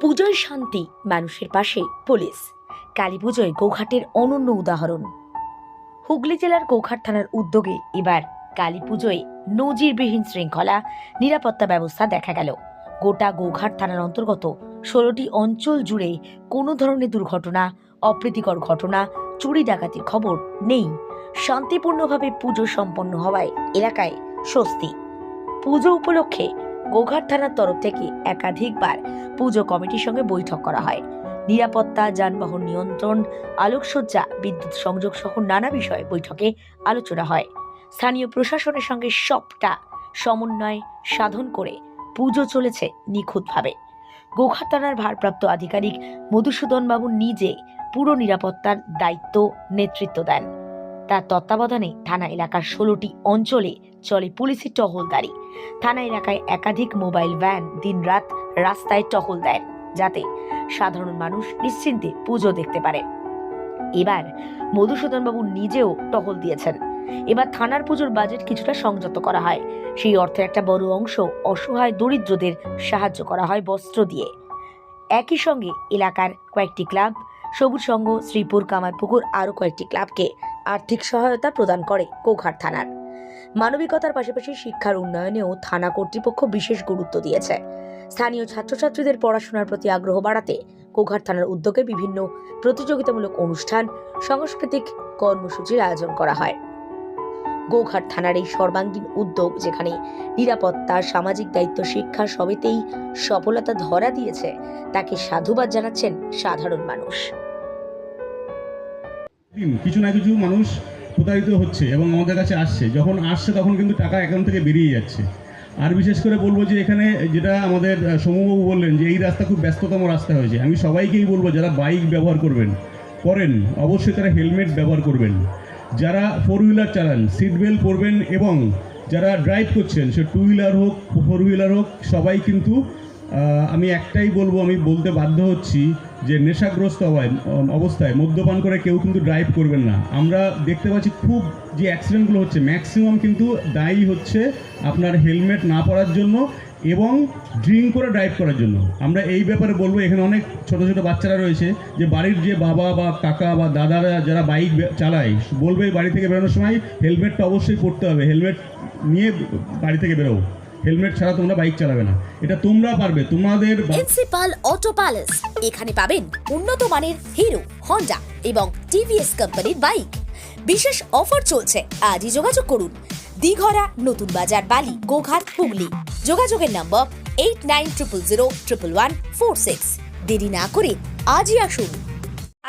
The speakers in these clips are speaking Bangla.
পুজোয় শান্তি, মানুষের পাশে পুলিশ। কালী পুজোয় গোঘাটের অনন্য উদাহরণ। হুগলি জেলার গোঘাট থানার উদ্যোগে এবার কালী পুজোয় নজিরবিহীন শৃঙ্খলা, নিরাপত্তা ব্যবস্থা দেখা গেল। গোটা গোঘাট থানার অন্তর্গত ষোলোটি অঞ্চল জুড়ে কোনো ধরনের দুর্ঘটনা, অপ্রীতিকর ঘটনা, চুরি ডাকাতির খবর নেই। শান্তিপূর্ণভাবে পুজো সম্পন্ন হওয়ায় এলাকায় স্বস্তি। পুজো উপলক্ষে গোঘাট থানার তরফ থেকে একাধিকবার পুজো কমিটির সঙ্গে বৈঠক করা হয়। নিরাপত্তা, যানবাহন নিয়ন্ত্রণ, আলোকসজ্জা, বিদ্যুৎ সংযোগ সহ নানা বিষয়ে বৈঠকে আলোচনা হয়। স্থানীয় প্রশাসনের সঙ্গে সবটা সমন্বয় সাধন করে পুজো চলেছে নিখুঁতভাবে। গোঘাট থানার ভারপ্রাপ্ত আধিকারিক মধুসূদন বাবু নিজে পুরো নিরাপত্তার দায়িত্ব নেতৃত্ব দেন। তার তত্ত্বাবধানে থানা এলাকার ষোলোটি অঞ্চলে চলে পুলিশের টহলদারি থানা এলাকায় একাধিক মোবাইল ভ্যান দিনরাত রাস্তায় টহল দেন যাতে সাধারণ মানুষ নিশ্চিন্তে পুজো দেখতে পারে। এবার মধুসূদনবাবু নিজেও টহল দিয়েছেন। এবার থানার পুজোর বাজেট কিছুটা সংযত করা হয়। সেই অর্থের একটা বড় অংশ অসহায় দরিদ্রদের সাহায্য করা হয় বস্ত্র দিয়ে। একই সঙ্গে এলাকার কয়েকটি ক্লাব, সবুজ সংঘ, শ্রীপুর কামারপুকুর আরও কয়েকটি ক্লাবকে আর্থিক সহায়তা প্রদান করে গোঘাট থানার। মানবিকতার পাশাপাশি শিক্ষার উন্নয়নেও থানা কর্তৃপক্ষ বিশেষ গুরুত্ব দিয়েছে। স্থানীয় ছাত্রছাত্রীদের পড়াশোনার প্রতি আগ্রহ বাড়াতে গোঘাট থানার উদ্যোগে বিভিন্ন প্রতিযোগিতামূলক অনুষ্ঠান, সাংস্কৃতিক কর্মসূচির আয়োজন করা হয়। গোঘাট থানার এই সর্বাঙ্গীন উদ্যোগ যেখানে নিরাপত্তা, সামাজিক দায়িত্ব, শিক্ষা সবেতেই সফলতা ধরা দিয়েছে, তাকে সাধুবাদ জানাচ্ছেন সাধারণ মানুষ। কিছু না কিছু মানুষ প্রতারিত হচ্ছে এবং আমাদের কাছে আসছে। যখন আসছে তখন কিন্তু টাকা অ্যাকাউন্ট থেকে বেরিয়ে যাচ্ছে। আর বিশেষ করে বলব যে এখানে যেটা আমাদের আহ, সৌম্যবাবু বললেন যে এই রাস্তা খুব ব্যস্ততম রাস্তা হয়েছে। আমি সবাইকেই বলব যারা বাইক ব্যবহার করবেন করেন অবশ্যই তারা হেলমেট ব্যবহার করবেন। যারা ফোর হুইলার চালান সিট বেল্ট পরবেন এবং যারা ড্রাইভ করছেন সে টু হুইলার হোক ফোর হুইলার হোক সবাই কিন্তু আমি একটাই বলব, আমি বলতে বাধ্য হচ্ছি যে নেশাগ্রস্ত অবস্থায় মদ্যপান করে কেউ কিন্তু ড্রাইভ করবেন না। আমরা দেখতে পাচ্ছি খুব যে অ্যাক্সিডেন্টগুলো হচ্ছে ম্যাক্সিমাম কিন্তু দায়ী হচ্ছে আপনার হেলমেট না পরার জন্য এবং ড্রিঙ্ক করে ড্রাইভ করার জন্য। আমরা এই ব্যাপারে বলব, এখানে অনেক ছোট ছোট বাচ্চারা রয়েছে যে বাড়ির যে বাবা বা কাকা বা দাদারা যারা বাইক চালায়, বলবে বাড়ি থেকে বেরোনোর সময় হেলমেটটা অবশ্যই পরতে হবে। হেলমেট নিয়ে বাড়ি থেকে বেরো হেলমেট ছাড়া তোমরা বাইক চালাবে না। এটা তোমরা পারবে তোমাদের প্রিন্সিপাল অটো প্যালেস এখানে পাবেন উন্নত মানের হিরো হন্ডা এবং টিভিএস কোম্পানির বাইক বিশেষ অফার চলছে আজই যোগাযোগ করুন। দিঘরা নতুন বাজার বালি গোঘাট হুগলি। যোগাযোগের নম্বর eight nine triple zero triple one four six দেরি না করে আজই আসুন।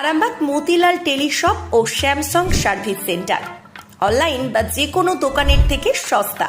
আরামবাগ মতিলাল টেলিশপ ও স্যামসাং সার্ভিস সেন্টার অনলাইন বা যে কোনো দোকানের থেকে সস্তা।